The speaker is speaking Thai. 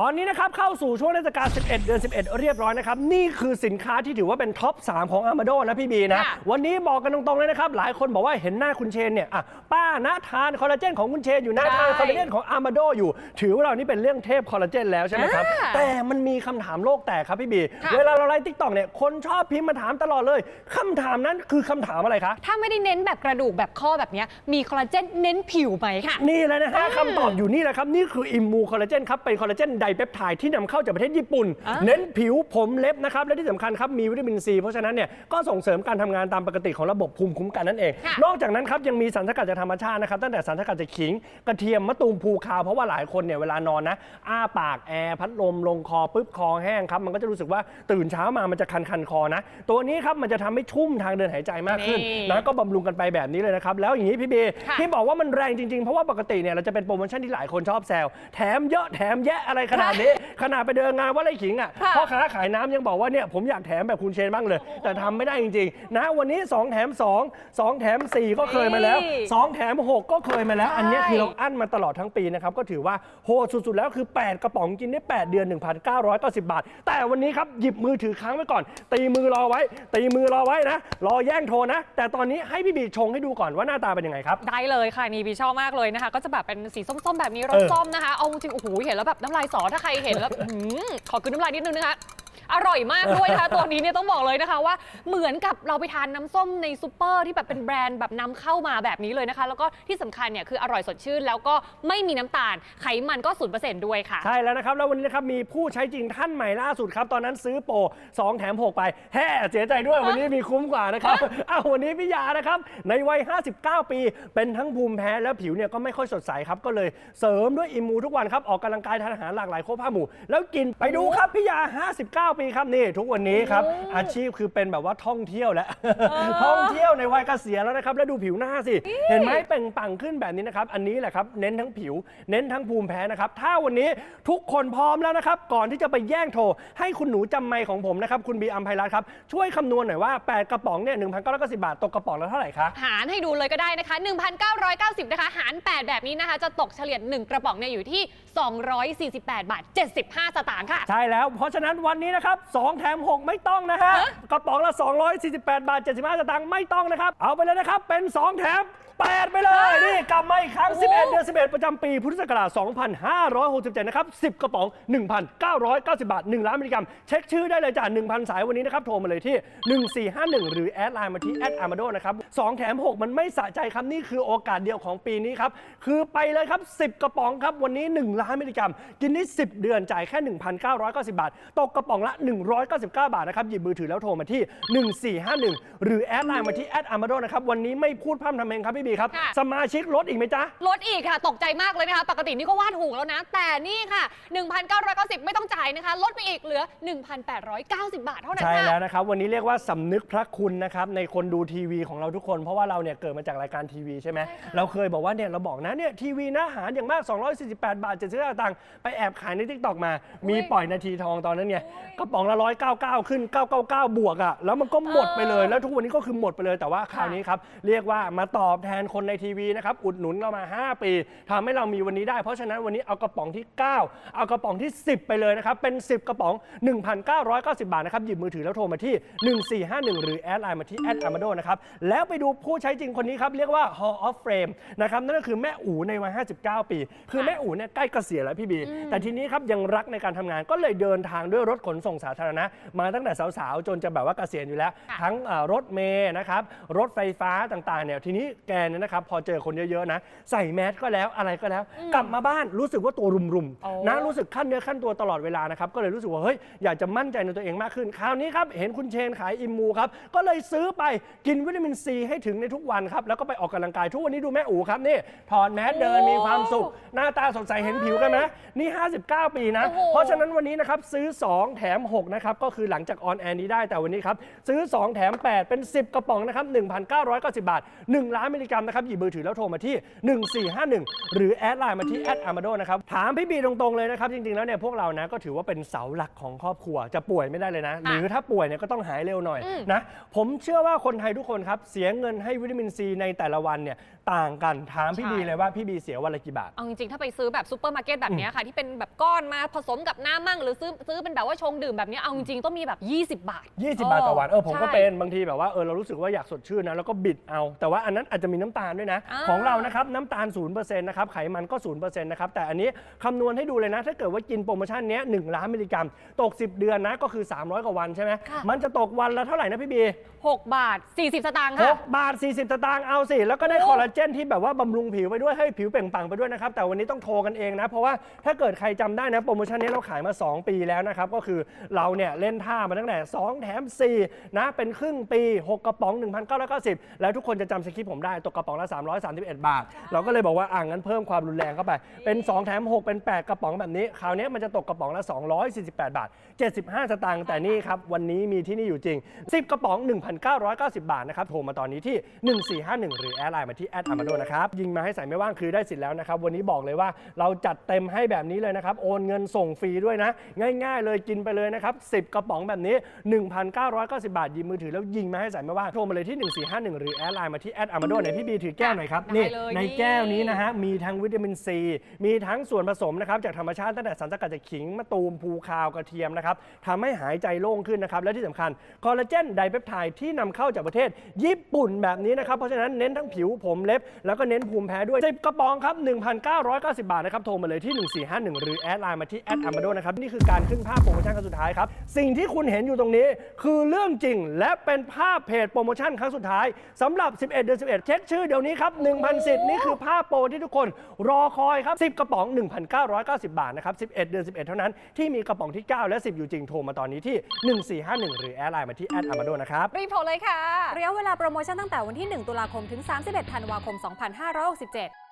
ตอนนี้นะครับเข้าสู่ช่วงเทศกาล 11 เดือน 11 เรียบร้อยนะครับ นี่คือสินค้าที่ถือว่าเป็นท็อป 3 ของ Amado นะพี่บีนะ ค่ะ วันนี้บอกกันตรงๆเลยนะครับ หลายคนบอกว่าเห็นหน้าคุณเชนเนี่ยอะป้านะทานคอลลาเจนของคุณเชนอยู่นะใช่ทานคอลลาเจนของ Amado อยู่ ถือว่าเรานี่เป็นเรื่องเทพคอลลาเจนแล้วใช่ไหมครับอ่าแต่มันมีคำถามโลกแตกครับพี่บี ค่ะ เวลาเราไลฟ์ทิกตอกเนี่ยคนชอบพิมพ์มาถามตลอดเลยคำถามนั้นคือคำถามอะไรคะ ถ้าไม่ได้เน้นแบบกระดูกแบบข้อแบบเนี้ยมีคอลลาเจนเน้นผิวไหมค่ะ นี่แหละนะฮะคำตอบอยู่นี่แหละครับ นี่คืออิมมูคอลลาเจนครับ เป็นคอลลาเจนไดเปปไทด์ที่นำเข้าจากประเทศญี่ปุ่น อ่า เน้นผิวผมเล็บนะครับ และที่สำคัญครับมีวิตามินซีเพราะฉะนั้นเนี่ยก็ส่งเสริมการทำงานตามปกติของระบบภูมิคุ้มกันนั่นเอง ค่ะ นอกจากนั้นครับยังมีสารสกัดจากธรรมชาตินะครับตั้งแต่สารสกัดจากขิงกระเทียมมะตูมภูคาวเพราะว่าหลายคนเนี่ยเวลานอนนะอ้าปากแอร์พัดลมลงคอปุ๊บคอแห้งครับมันก็จะรู้สึกว่าตื่นเช้ามามันจะคันคันๆคอนะ ตัวนี้ครับมันจะทำให้ชุ่มทางเดินหายใจมากขึ้นนี่ นะ ก็บำรุงกันไปแบบนี้เลยนะครับ แล้วอย่างนี้พี่เบค่ะที่บอกว่ามันแรงจริงๆ เพราะว่าปกติเนี่ยเราจะเป็นโปรโมชั่นที่หลายคนชอบแซว แถมเยอะแถมแยะอะไรขนาดนี้ขนาดไปเดินงานว่าไรขิงอะค่ะพ่อค้าขายน้ำยังบอกว่าเนี่ยผมอยากแถมแบบคุณเชนบ้างเลย แต่ทำไม่ได้จริงๆ นะวันนี้ 2 แถม 2 2 แถม 4 ก็เคยมาแล้ว นี่2 แถม 6 ก็เคยมาแล้วใช่อันเนี้ยคือเราอั้นมาตลอดทั้งปีนะครับ ก็ถือว่าโหดสุดๆ แล้วคือ 8 กระป๋องกินได้ 8 เดือน 1,990 บาท แต่วันนี้ครับ หยิบมือถือค้างไว้ก่อน ตีมือรอไว้ ตีมือรอไว้นะ รอแย่งโทรนะ แต่ตอนนี้ให้พี่บีชงให้ดูก่อนว่าหน้าตาเป็นยังไงครับ ได้เลยค่ะนี่บีชอบมากเลยนะคะ ก็จะแบบเป็นสีส้มๆ แบบนี้รสเออ ส้มนะคะเอาจริงๆโอ้โหเห็นแล้วแบบน้ำลายสอถ้าใครเห็นแล้วขอหือขอกินน้ำลายนิดนึงนะคะ อร่อยมากด้วยนะคะ ตัวนี้เนี่ยต้องบอกเลยนะคะว่าเหมือนกับเราไปทานน้ำส้มในซูเปอร์ที่แบบเป็นแบรนด์แบบนำเข้ามาแบบนี้เลยนะคะ แล้วก็ที่สำคัญเนี่ยคืออร่อยสดชื่น แล้วก็ไม่มีน้ำตาลไขมันก็ศูนย์เปอร์เซ็นต์ด้วยค่ะ ใช่แล้วนะครับ แล้ววันนี้นะครับมีผู้ใช้จริงท่านใหม่ล่าสุดครับ ตอนนั้นซื้อโปร2 แถม 6 ไปแฮ่เสียใจด้วยวันนี้มีคุ้มกว่านะครับ อ้าววันนี้พี่ยานะครับ ในวัย 59 ปี เป็นทั้งภูมิแพ้แล้วผิวเนี่ยก็ไม่ค่อยสดใสครับ ก็เลยเสริมด้วยอิมมูทุกวันครับ ออกกำลังกายทานอาหารหลากหลายครบห้าหมู่ แล้วกินไปดูครับพี่ยา 59ปีครับนี่ทุกวันนี้ครับอาชีพคือเป็นแบบว่าท่องเที่ยวแล้วท่องเที่ยวในวัยเกษียณแล้วนะครับแล้วดูผิวหน้าสิ เห็นไหมเปล่งปลั่งขึ้นแบบนี้นะครับ อันนี้แหละครับเน้นทั้งผิว เน้นทั้งภูมิแพ้นะครับ ถ้าวันนี้ทุกคนพร้อมแล้วนะครับ ก่อนที่จะไปแย่งโทร ให้คุณหนูจำไม่ของผมนะครับ คุณบีอัมไพรัตน์ครับ ช่วยคำนวณหน่อยว่า 8 กระป๋องเนี่ย1,990บาทตกกระป๋องละเท่าไหร่คะหารให้ดูเลยก็ได้นะคะ 1,990 นะคะ หาร 8 แบบนี้นะคะ จะตกเฉลี่ย1กระป๋องเนี่ยอยู่ที่ 248 บาท 75 สตางค์ค่ะ ใช่แล้วเพราะฉะนั้นวันนี้นะครับ2แถม 6 ไม่ต้องนะฮะฮะ กระป๋องละ 248 บาท 75 สตางค์ไม่ต้องนะครับ เอาไปเลยนะครับ เป็น 2 แถม 8 ไปเลย นี่กลับมาอีกครั้ง 11 เดือน 11 ประจำปี พุทธศักราช 2567 นะครับ 10 กระป๋อง 1,990 บาท 1 ล้านมิลลิกรัม เช็คชื่อได้เลยจ้ะ1,000 สายวันนี้นะครับ โทรมาเลยที่ 1451 หรือแอดไลน์มาที่แอดอาร์มาโดนะครับ2แถม 6 มันไม่สะใจครับ นี่คือโอกาสเดียวของปีนี้ครับ คือไปเลยครับ 10 กระป๋องครับ วันนี้ 1 ล้านมิลลิกรัม กินได้10 เดือน จ่ายแค่ 1,990 บาท ตกกระป๋องละ199 บาทนะครับ หยิบมือถือแล้วโทรมาที่ 1451 หรือแอดไลน์มาที่แอดอาร์มาโดนะครับ วันนี้ไม่พูดพร่ำทำเพลงครับพี่บีครับ ค่ะ สมาชิกลดอีกไหมจ๊ะ ลดอีกค่ะ ตกใจมากเลยนะคะ ปกตินี่ก็ว่าถูกแล้วนะ แต่นี่ค่ะ 1,990 ไม่ต้องจ่ายนะคะ ลดไปอีกเหลือ 1,890 บาทเท่านั้นใช่ค่ะ แล้วนะครับ วันนี้เรียกว่าสำนึกพระคุณนะครับ ในคนดูทีวีของเราทุกคน เพราะว่าเราเนี่ยเกิดมาจากรายการทีวีใช่ไหมเราเคยบอกว่าเนี่ยเราบอกนะเนี่ยทีวีนะหารอย่างมาก 248 บาท 75สตางค์ไปแอบขายในทิกตอกมา มีปล่อยนาทีทองตอนนั้นไงกระป๋องละ199ขึ้น999บวกอะแล้วมันก็หมดไปเลย แล้วทุกวันนี้ก็คือหมดไปเลยแต่ว่าคราวนี้ครับเรียกว่ามาตอบแทนคนในทีวีนะครับอุดหนุนเรามา 5 ปีทำให้เรามีวันนี้ได้ เพราะฉะนั้นวันนี้เอากระป๋องที่ 9 เอากระป๋องที่ 10 ไปเลยนะครับเป็น 10 กระป๋อง 1,990 บาทนะครับหยิบมือถือแล้วโทรมาที่ 1451 หรือแอดไลน์มาที่แอดอามาโดนะครับแล้วไปดูผู้ใช้จริงคนนี้ครับเรียกว่า Hall of Fame นะครับนั่นก็คือแม่อู๋ในวัย59 ปี คือแม่อู๋เนี่ยใกล้เกษียณแล้วพี่บี แต่ทีนี้ครับยังรักในการทำงานก็เลยเดินทางด้วยรถขนส่งสาธารณะ มาตั้งแต่สาวๆ จนจะแบบว่าเกษียณอยู่แล้ว ค่ะทั้งเอ่อรถเมย์นะครับ รถไฟฟ้าต่างๆเนี่ยทีนี้แกเนี่ยนะครับ พอเจอคนเยอะๆนะ ใส่แมสก็แล้วอะไรก็แล้วกลับมาบ้านรู้สึกว่าตัวรุมโอ้ ๆนะรู้สึกขั้นเนื้อขั้นตัวตลอดเวลานะครับก็เลยรู้สึกว่าเฮ้ยอยากจะมั่นใจในตัวเองมากขึ้น คราวนี้ครับเห็นคุณเชนขายอิมมูครับก็เลยซื้อไปกินวิตามินซีให้ถึงในทุกวันครับแล้วก็ไปออกกำลังกายทุกวันนี้ดูแม่อู๋ครับนี่ถอดแมสเดินมีความสุข หน้าตาสดใสเห็นผิวกันไหมนี่ 59 ปีนะ โอ้โห เพราะฉะนั้นวันนี้นะครับซื้อ 2 แถม6 นะครับ ก็คือหลังจากออนแอร์นี้ได้แต่วันนี้ครับ ซื้อ 2 แถม 8 เป็น 10 กระป๋องนะครับ 1,990 บาท 1 ล้านมิลลิกรัมนะครับ หยิบมือถือแล้วโทรมาที่ 1451 หรือแอดไลน์มาที่แอดอามาโดนะครับ ถามพี่บีตรงๆเลยนะครับ จริงๆแล้วเนี่ยพวกเรานะก็ถือว่าเป็นเสาหลักของครอบครัวจะป่วยไม่ได้เลยนะ หรือถ้าป่วยเนี่ยก็ต้องหายเร็วหน่อยอืมนะผมเชื่อว่าคนไทยทุกคนครับเสียเงินให้วิตามินซีในแต่ละวันเนี่ยต่างกันถามพี่บีเลยว่าพี่บีเสียวันละกี่บาทเอาจริงๆถ้าไปซื้อแบบซูเปอร์มาร์เก็ตแบบเนี้ยค่ะที่เป็นแบบก้อนมาผสมกับน้ำมั่งหรือซื้อซื้อเป็นแบบว่าชงดื่มแบบเนี้ยเอาจริงๆต้องมีแบบ 20 บาท 20 บาทต่อวัน เออผมก็ใช่เป็น บางทีแบบว่าเออเรารู้สึกว่าอยากสดชื่นนะแล้วก็บิดเอา แต่ว่าอันนั้นอาจจะมีน้ำตาลด้วยนะ อ่า ของเรานะครับน้ำตาล0%นะครับไขมันก็0%นะครับแต่อันนี้คำนวณให้ดูเลยนะ ถ้าเกิดว่ากินโปรโมชั่นเนี้ย1ล้านมิลลิกรัม ตก 10 เดือนนะก็คือ 300 กว่าวันใช่ไหมค่ะ มันจะตกวันละเท่าไหร่นะพี่บี6 บาท 40 สตางค์ค่ะ 6บาท 40สตางค์เอาสิ แล้วก็ได้โอ้ คอลลาเจนที่แบบว่าบำรุงผิวไปด้วยให้ผิวเปล่งปลั่งไปด้วยนะครับ แต่วันนี้ต้องโทรกันเองนะ เพราะว่าถ้าเกิดใครจำได้นะโปรโมชั่นนี้เราขายมา 2 ปีแล้วนะครับ ก็คือเราเนี่ยเล่นท่ามาตั้งแต่ 2 แถม 4 นะ เป็นครึ่งปี 6 กระป๋อง 1,990 แล้วทุกคนจะจำสคริปต์ผมได้ตกกระป๋องละ 331 บาท เราก็เลยบอกว่าอ่างั้นเพิ่มความรุนแรงเข้าไปเป็น 2 แถม 6 เป็น 8 กระป๋องแบบนี้คราวนี้มันจะตกกระป๋องละ 248 บาท 75 สตางค์แต่นี่ครับวันนี้มีที่นี่อยู่จริง 10 กระป๋อง1,990 บาทนะครับ โทรมาตอนนี้ที่ 1451 หรือแอดไลน์มาที่แอดอามาโดนะครับ ยิงมาให้ใส่ไม่ว่างคือได้สิทธิ์แล้วนะครับ วันนี้บอกเลยว่าเราจัดเต็มให้แบบนี้เลยนะครับ โอนเงินส่งฟรีด้วยนะ ง่ายๆ เลยกินไปเลยนะครับ 10 กระป๋องแบบนี้ 1,990 บาทยิงมือถือแล้วยิงมาให้ใส่ไม่ว่าง โทรมาเลยที่ 1451 หรือแอดไลน์มาที่แอดอามาโดเนี่ยพี่บีถือแก้วหน่อยครับได้นี่เลยในนี่แก้วนี้นะฮะ มีทั้งวิตามินซี มีทั้งส่วนผสมนะครับจากธรรมชาติตั้งแต่สารสกัดจากขิง มะตูม ภูคาว กระเทียมนะครับทำให้หายใจโล่งขึ้นนะครับ และที่สำคัญคอลลาเจนไดเปปไทด์ที่นำเข้าจากประเทศญี่ปุ่นแบบนี้นะครับ เพราะฉะนั้นเน้นทั้งผิวผมเล็บ แล้วก็เน้นภูมิแพ้ด้วย10กระป๋องครับ 1,990 บาทนะครับ โทรมาเลยที่ 1451 หรือแอดไลน์มาที่แอดอามาโดนะครับ นี่คือการขึ้นภาพโปรโมชั่นครั้งสุดท้ายครับ สิ่งที่คุณเห็นอยู่ตรงนี้คือเรื่องจริงและเป็นภาพเพจโปรโมชั่นครั้งสุดท้ายสำหรับ 11 เดือน 11 เช็คชื่อเดี๋ยวนี้ครับ1,000สิทธิ์นี่คือภาพโปรที่ทุกคนรอคอยครับ10 กระป๋อง 1,990 บาทนะครับ11 เดือน 11 เท่านั้นที่มีกระป๋องที่ 9 และ 10 อยู่จริงโทรมาตอนนี้ที่ 1451 หรือแอดไลน์มาที่แอดอามาโดนะครับรีบโทรเลยค่ะ ระยะเวลาโปรโมชั่นตั้งแต่วันที่ 1 ตุลาคมถึง 31 ธันวาคม 2567